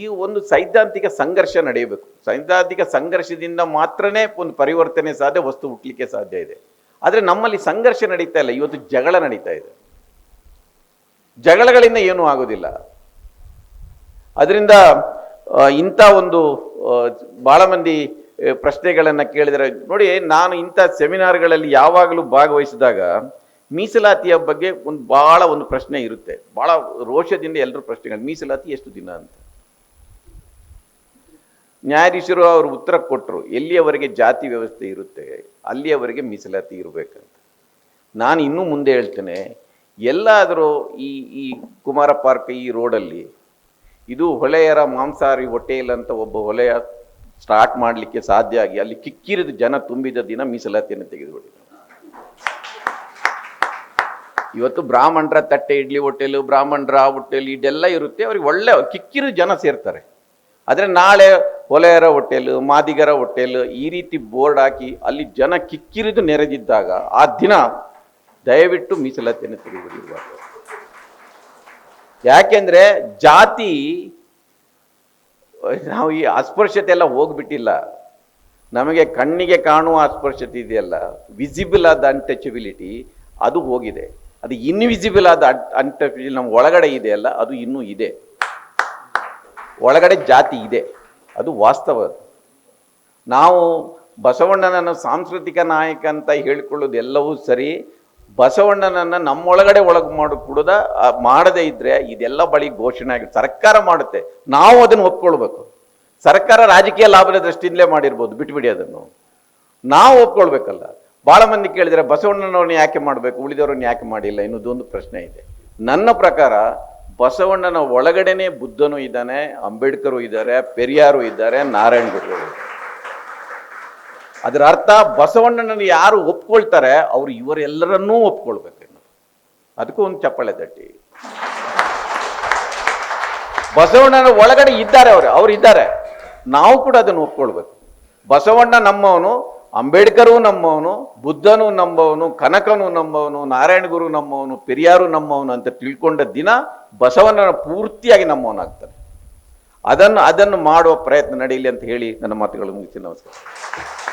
ಈ ಒಂದು ಸೈದ್ಧಾಂತಿಕ ಸಂಘರ್ಷ ನಡೆಯಬೇಕು. ಸೈದ್ಧಾಂತಿಕ ಸಂಘರ್ಷದಿಂದ ಮಾತ್ರನೇ ಒಂದು ಪರಿವರ್ತನೆ ಸಾಧ್ಯ, ವಸ್ತು ಹುಟ್ಟಲಿಕ್ಕೆ ಸಾಧ್ಯ ಇದೆ. ಆದರೆ ನಮ್ಮಲ್ಲಿ ಸಂಘರ್ಷ ನಡೀತಾ ಇಲ್ಲ. ಇವತ್ತು ಜಗಳ ನಡೀತಾ ಇದೆ. ಜಗಳಗಳಿಂದ ಏನೂ ಆಗೋದಿಲ್ಲ. ಅದರಿಂದ ಇಂಥ ಒಂದು ಭಾಳ ಮಂದಿ ಪ್ರಶ್ನೆಗಳನ್ನ ಕೇಳಿದರೆ, ನೋಡಿ, ನಾನು ಇಂಥ ಸೆಮಿನಾರ್ಗಳಲ್ಲಿ ಯಾವಾಗಲೂ ಭಾಗವಹಿಸಿದಾಗ ಮೀಸಲಾತಿಯ ಬಗ್ಗೆ ಒಂದು ಭಾಳ ಒಂದು ಪ್ರಶ್ನೆ ಇರುತ್ತೆ. ಭಾಳ ರೋಷದಿಂದ ಎಲ್ಲರೂ ಪ್ರಶ್ನೆಗಳು, ಮೀಸಲಾತಿ ಎಷ್ಟು ದಿನ ಅಂತ? ನ್ಯಾಯಾಧೀಶರು ಅವರು ಉತ್ತರ ಕೊಟ್ಟರು ಎಲ್ಲಿಯವರೆಗೆ ಜಾತಿ ವ್ಯವಸ್ಥೆ ಇರುತ್ತೆ, ಅಲ್ಲಿಯವರೆಗೆ ಮೀಸಲಾತಿ ಇರಬೇಕಂತ. ನಾನು ಇನ್ನೂ ಮುಂದೆ ಹೇಳ್ತೇನೆ, ಎಲ್ಲಾದರೂ ಈ ಈ ಕುಮಾರ ಪಾರ್ಕ್ ಈ ರೋಡಲ್ಲಿ, ಇದು ಹೊಳೆಯರ ಮಾಂಸಾಹಾರಿ ಹೋಟೆಲ್ ಅಂತ ಒಬ್ಬ ಹೊಲೆಯ ಸ್ಟಾರ್ಟ್ ಮಾಡಲಿಕ್ಕೆ ಸಾಧ್ಯ ಆಗಿ, ಅಲ್ಲಿ ಕಿಕ್ಕಿರಿದ ಜನ ತುಂಬಿದ ದಿನ ಮೀಸಲಾತಿಯನ್ನು ತೆಗೆದುಬಿಡಿ ಇವತ್ತು ಬ್ರಾಹ್ಮಣರ ತಟ್ಟೆ, ಇಡ್ಲಿ ಹೋಟೆಲು, ಬ್ರಾಹ್ಮಣರ ಹೋಟೆಲ್, ಇದೆಲ್ಲ ಇರುತ್ತೆ, ಅವ್ರಿಗೆ ಒಳ್ಳೆ ಕಿಕ್ಕಿರಿದ ಜನ ಸೇರ್ತಾರೆ. ಆದರೆ ನಾಳೆ ಹೊಲೆಯರ ಹೋಟೆಲು ಮಾದಿಗರ ಹೋಟೆಲ್ ಈ ರೀತಿ ಬೋರ್ಡ್ ಹಾಕಿ ಅಲ್ಲಿ ಜನ ಕಿಕ್ಕಿರಿದು ನೆರೆದಿದ್ದಾಗ ಆ ದಿನ ದಯವಿಟ್ಟು ಮೀಸಲಾತಿಯನ್ನು ತೆಗೆದುಬಿಡಬಾರ್ದು ಯಾಕೆಂದ್ರೆ ಜಾತಿ, ನಾವು ಈ ಅಸ್ಪೃಶ್ಯತೆ ಎಲ್ಲ ಹೋಗ್ಬಿಟ್ಟಿಲ್ಲ. ನಮಗೆ ಕಣ್ಣಿಗೆ ಕಾಣುವ ಅಸ್ಪೃಶ್ಯತೆ ಇದೆಯಲ್ಲ ವಿಸಿಬಲ್ ಆದ ಅನ್ಟಚಬಿಲಿಟಿ ಅದು ಹೋಗಿದೆ. ಅದು ಇನ್ವಿಸಿಬಲ್ ಆದ ಅನ್ಟಚಬಿಲಿಟಿ ನಮ್ಮ ಒಳಗಡೆ ಇದೆಯಲ್ಲ, ಅದು ಇನ್ನೂ ಇದೆ. ಒಳಗಡೆ ಜಾತಿ ಇದೆ. ಅದು ವಾಸ್ತವ ನಾವು ಬಸವಣ್ಣನನ್ನು ಸಾಂಸ್ಕೃತಿಕ ನಾಯಕ ಅಂತ ಹೇಳಿಕೊಳ್ಳೋದು ಎಲ್ಲವೂ ಸರಿ, ಬಸವಣ್ಣನನ್ನು ನಮ್ಮೊಳಗಡೆ ಒಳಗೆ ಮಾಡಿ, ಕೊಡದ ಮಾಡದೇ ಇದ್ದರೆ ಇದೆಲ್ಲ ಬಳಿ ಘೋಷಣೆ ಆಗಿ, ಸರ್ಕಾರ ಮಾಡುತ್ತೆ. ನಾವು ಅದನ್ನು ಒಪ್ಕೊಳ್ಬೇಕು. ಸರ್ಕಾರ ರಾಜಕೀಯ ಲಾಭದ ದೃಷ್ಟಿಯಿಂದಲೇ ಮಾಡಿರ್ಬೋದು, ಬಿಟ್ಬಿಡಿ ಅದನ್ನು. ನಾವು ಒಪ್ಕೊಳ್ಬೇಕಲ್ಲ. ಭಾಳ ಮಂದಿ ಕೇಳಿದರೆ ಬಸವಣ್ಣನವ್ರನ್ನ ಯಾಕೆ ಮಾಡಬೇಕು, ಉಳಿದವ್ರನ್ನ ಯಾಕೆ ಮಾಡಿಲ್ಲ ಇನ್ನೊಂದೊಂದು ಪ್ರಶ್ನೆ ಇದೆ. ನನ್ನ ಪ್ರಕಾರ ಬಸವಣ್ಣನ ಒಳಗಡೆನೆ ಬುದ್ಧನು ಇದ್ದಾನೆ, ಅಂಬೇಡ್ಕರು ಇದ್ದಾರೆ, ಪೆರಿಯಾರು ಇದ್ದಾರೆ, ನಾರಾಯಣ ಗುರು ಅದರ ಅರ್ಥ ಬಸವಣ್ಣನನ್ನು ಯಾರು ಒಪ್ಕೊಳ್ತಾರೆ, ಅವರು ಇವರೆಲ್ಲರನ್ನೂ ಒಪ್ಕೊಳ್ಬೇಕು ಅದಕ್ಕೂ ಒಂದು ಚಪ್ಪಾಳೆ ತಟ್ಟಿ. ಬಸವಣ್ಣನ ಒಳಗಡೆ ಇದ್ದಾರೆ ಅವರು, ಅವ್ರು ಇದ್ದಾರೆ. ನಾವು ಕೂಡ ಅದನ್ನು ಒಪ್ಕೊಳ್ಬೇಕು. ಬಸವಣ್ಣ ನಮ್ಮವನು ಅಂಬೇಡ್ಕರು ನಮ್ಮವನು, ಬುದ್ಧನು ನಂಬವನು ಕನಕನು ನಂಬವನು ನಾರಾಯಣ ಗುರು ನಮ್ಮವನು, ಪೆರಿಯಾರು ನಮ್ಮವನು ಅಂತ ತಿಳ್ಕೊಂಡ ದಿನ ಬಸವನ ಪೂರ್ತಿಯಾಗಿ ನಮ್ಮವನಾಗ್ತಾನೆ. ಅದನ್ನು ಅದನ್ನು ಮಾಡುವ ಪ್ರಯತ್ನ ನಡೆಯಲಿ ಅಂತ ಹೇಳಿ ನನ್ನ ಮಾತುಗಳು ಮುಗಿಸಿ ನಮಸ್ಕಾರ.